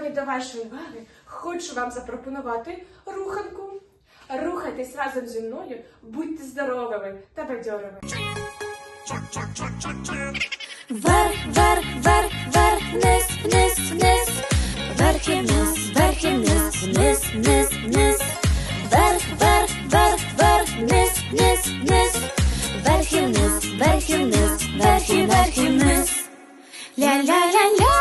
до вашої уваги хочу вам запропонувати руханку. Рухайтесь разом зі мною, будьте здоровими та бадьорими. Вверх, вверх, вверх, вверх, вниз, вниз, вниз, вверх і вниз, вверх і вниз, вниз, вниз, вниз, вверх, вверх, вверх, вверх, вниз, вниз, вниз, вверх і вниз, вверх і вниз. Ля-ля-ля-ля-ля-ля,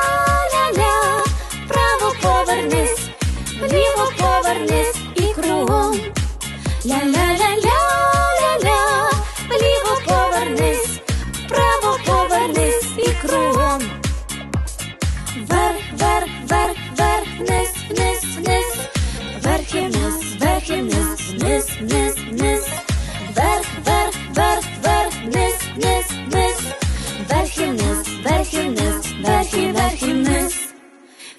вниз, вниз, вниз, вверх, вверх, вверх, вверх, вниз, вниз, вниз, вверх і вниз, вверх і вниз, вверх і вверх і вниз.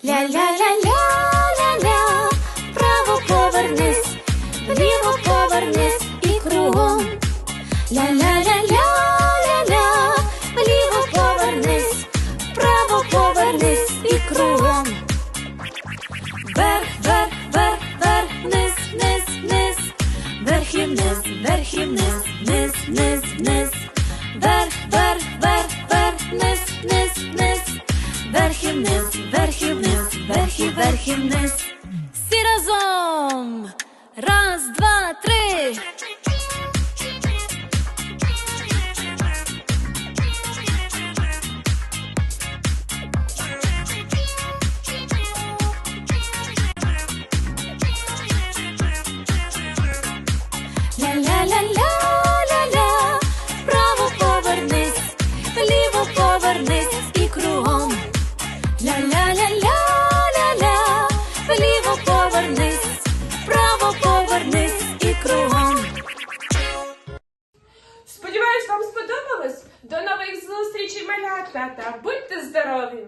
Ля-ля-ля-ля-ля-ля, вправо повернись, вліво повернись і кругом. Ля-ля-ля-ля-ля-ля, вліво повернись, вправо повернись і кругом. Вверх, вверх, вниз, вверх і вниз, вниз, вниз, вниз, вверх, вверх, вверх, вверх, вниз, вниз, вниз, вверх і вниз, вверх і вниз, вверх і вверх і вниз. Повернись і кругом. Ля-ля-ля-ля-ля-ля, вліво повернись, вправо повернись і кругом. Сподіваюсь, вам сподобалось. До нових зустрічей, малята, та будьте здорові!